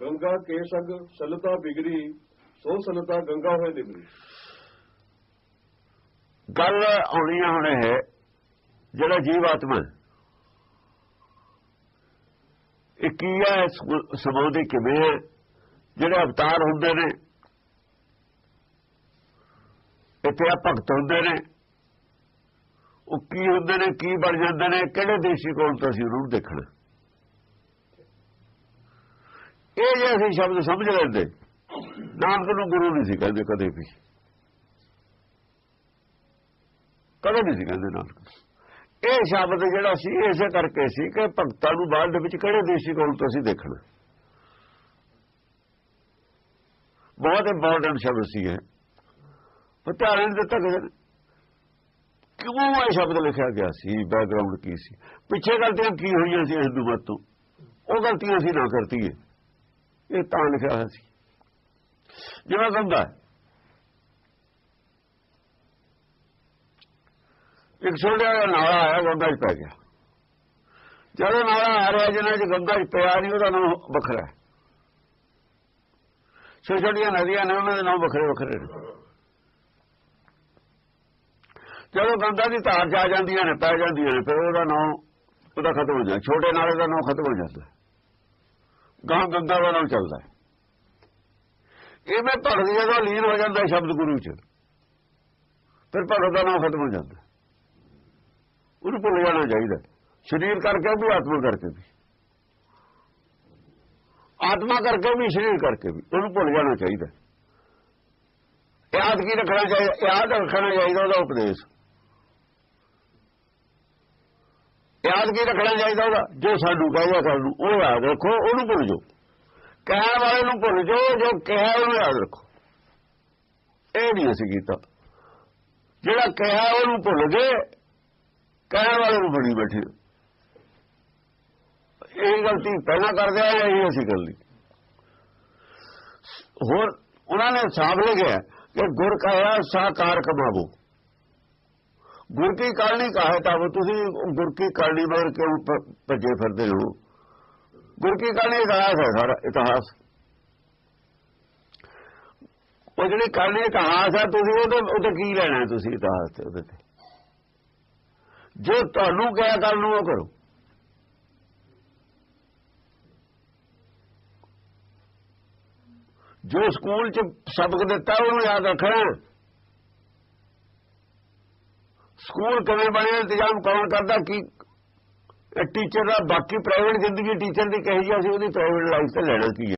ਗੰਗਾ ਕੇ ਸਗ ਸਲਤਾ ਬਿਗਰੀ ਸੋ ਸਲਤਾ ਗੰਗਾ ਹੋਏ ਨਿਬਰੀ ਗੱਲ ਆਉਣੀ ਆ ਹੈ ਜਿਹੜਾ ਜੀਵ ਆਤਮਾ ਇਹ ਕੀ ਹੈ ਸਮੂਹ ਕਿਵੇਂ ਹੈ, ਜਿਹੜੇ ਅਵਤਾਰ ਹੁੰਦੇ ਨੇ। ਇੱਥੇ ਆ ਭਗਤ ਹੁੰਦੇ ਨੇ। ਉਹ ਕੀ ਹੁੰਦੇ ਨੇ, ਕੀ ਬਣ ਜਾਂਦੇ ਨੇ, ਕਿਹੜੇ ਦੇਸ਼ੀ ਕੋਲ ਤੋਂ ਅਸੀਂ ਉਹਨੂੰ ਦੇਖਣਾ। ਇਹ ਜੇ ਅਸੀਂ ਸ਼ਬਦ ਸਮਝ ਲੈਂਦੇ, ਨਾਨਕ ਨੂੰ ਗੁਰੂ ਨਹੀਂ ਸੀ ਕਹਿੰਦੇ ਕਦੇ ਵੀ। ਕਦੇ ਨਹੀਂ ਸੀ ਕਹਿੰਦੇ ਨਾਨਕ ਇਹ ਸ਼ਬਦ ਜਿਹੜਾ ਸੀ, ਇਸੇ ਕਰਕੇ ਸੀ ਕਿ ਭਗਤਾਂ ਨੂੰ ਬਾਅਦ ਦੇ ਵਿੱਚ ਕਿਹੜੇ ਦੇਸ਼ੀ ਕੋਲ ਤੋਂ ਅਸੀਂ ਦੇਖਣਾ। ਬਹੁਤ ਇੰਪੋਰਟੈਂਟ ਸ਼ਬਦ ਸੀ ਇਹ। ਪਰ ਧਿਆਨ ਨਹੀਂ ਦਿੱਤਾ ਕਿਸੇ ਨੇ ਕਿਉਂ ਇਹ ਸ਼ਬਦ ਲਿਖਿਆ ਗਿਆ ਸੀ? ਬੈਕਗ੍ਰਾਉਂਡ ਕੀ ਸੀ? ਪਿੱਛੇ ਗਲਤੀਆਂ ਕੀ ਹੋਈਆਂ ਸੀ ਹਿੰਦੂ ਮਤ ਤੋਂ? ਉਹ ਗਲਤੀਆਂ ਸੀ ਨਾ ਕਰਤੀ ਹੈ ਇਹ ਤਾਂ ਲਿਖਿਆ ਹੋਇਆ ਸੀ। ਜਿਵੇਂ ਗੰਗਾ ਇੱਕ ਛੋਟਾ ਜਿਹਾ ਨਾਲਾ ਆਇਆ, ਗੰਗਾ 'ਚ ਪੈ ਗਿਆ। ਜਦੋਂ ਨਾਲਾ ਆ ਰਿਹਾ, ਜਿਹਨਾਂ 'ਚ ਗੰਗਾ 'ਚ ਪਿਆ ਨਹੀਂ, ਉਹਦਾ ਨਾਮ ਵੱਖਰਾ ਹੈ। ਛੋਟੀਆਂ ਛੋਟੀਆਂ ਨਦੀਆਂ ਨੇ, ਉਹਨਾਂ ਦੇ ਨਾਮ ਵੱਖਰੇ ਵੱਖਰੇ ਨੇ। ਜਦੋਂ ਗੰਗਾ ਦੀ ਧਾਰ 'ਚ ਆ ਜਾਂਦੀਆਂ ਨੇ, ਪੈ ਜਾਂਦੀਆਂ ਨੇ, ਫਿਰ ਉਹਦਾ ਨਾਮ ਉਹਦਾ ਖਤਮ ਹੋ ਜਾਂਦਾ। ਛੋਟੇ ਨਾਲੇ ਦਾ ਨਾਮ ਖਤਮ ਹੋ ਜਾਂਦਾ। ਗਾਂ ਦੰਦਾਂ ਦਾ ਨਾਮ ਚੱਲਦਾ ਹੈ। ਇਵੇਂ ਭਗਤ ਜਦੋਂ ਲੀਨ ਹੋ ਜਾਂਦਾ ਸ਼ਬਦ ਗੁਰੂ 'ਚ। ਫਿਰ ਭਗਤ ਦਾ ਨਾਮ ਖਤਮ ਹੋ ਜਾਂਦਾ। ਉਹਨੂੰ ਭੁੱਲ ਜਾਣਾ ਚਾਹੀਦਾ। ਸਰੀਰ ਕਰਕੇ ਵੀ, ਆਤਮਾ ਕਰਕੇ ਵੀ। ਆਤਮਾ ਕਰਕੇ ਵੀ, ਸਰੀਰ ਕਰਕੇ ਵੀ। ਉਹਨੂੰ ਭੁੱਲ ਜਾਣਾ ਚਾਹੀਦਾ। ਯਾਦ ਕੀ ਰੱਖਣਾ ਚਾਹੀਦਾ ਯਾਦ ਰੱਖਣਾ ਚਾਹੀਦਾ ਉਹਦਾ ਉਪਦੇਸ਼। ਯਾਦ ਕੀ ਰੱਖਣਾ ਚਾਹੀਦਾ ਉਹਦਾ? ਜੋ ਸਾਨੂੰ ਕਹੇਗਾ ਸਾਨੂੰ ਉਹ ਯਾਦ ਰੱਖੋ, ਉਹਨੂੰ ਭੁੱਲ ਜਾਓ। ਕਹਿਣ ਵਾਲੇ ਨੂੰ ਭੁੱਲ ਜਾਓ, ਜੋ ਕਿਹਾ ਉਹਨੂੰ ਯਾਦ ਰੱਖੋ। ਇਹ ਨਹੀਂ ਅਸੀਂ ਕੀਤਾ। ਜਿਹੜਾ ਕਿਹਾ ਉਹਨੂੰ ਭੁੱਲ ਗਏ, ਕਹਿਣ ਵਾਲੇ ਨੂੰ ਬਣੀ ਬੈਠੇ ਇਹ ਗਲਤੀ ਪਹਿਲਾਂ ਕਰਦੇ ਆ ਇਹ ਅਸੀਂ ਕਰ ਲਈ ਹੋਰ, ਉਹਨਾਂ ਨੇ ਸਾਫ਼ ਲਿਖਿਆ ਕਿ ਗੁਰ ਕਹਿਆ ਸਾਕਾਰ ਕਮਾਵੋ। ਗੁਰ ਕੀ ਕਰਨੀ ਕਾਹੇ ਤਾਂ ਤੁਸੀਂ ਗੁਰ ਕੀ ਕਰਨੀ ਮਗਰ ਕਿਉਂ ਭੱਜੇ ਫਿਰਦੇ ਹੋ? ਗੁਰ ਕੀ ਕਰਨੀ ਇਤਿਹਾਸ ਹੈ ਸਾਰਾ, ਇਤਿਹਾਸ। ਉਹ ਜਿਹੜੀ ਕਰਨੀ ਇਤਿਹਾਸ ਹੈ, ਤੁਸੀਂ ਉਹਦੇ ਉਹਦੇ ਕੀ ਲੈਣਾ ਤੁਸੀਂ ਇਤਿਹਾਸ ਤੇ ਉਹਦੇ ਤੇ? ਜੋ ਤੁਹਾਨੂੰ ਕਿਹਾ ਕਰਨ ਨੂੰ ਉਹ ਕਰੋ। ਜੋ ਸਕੂਲ ਚ ਸਬਕ ਦਿੱਤਾ, ਉਹਨੂੰ ਯਾਦ ਰੱਖਣਾ। ਸਕੂਲ ਕਿਵੇਂ ਬਣਿਆ ਇੰਤਜ਼ਾਮ ਕੌਣ ਕਰਦਾ, ਕੀ ਟੀਚਰ ਦਾ ਬਾਕੀ ਪ੍ਰਾਈਵੇਟ ਜ਼ਿੰਦਗੀ ਟੀਚਰ ਦੀ ਕਹੀ ਜਾ ਸੀ ਉਹਦੀ ਪ੍ਰਾਈਵੇਟ ਲਾਈਫ ਤੇ ਲੈਣਾ ਕੀ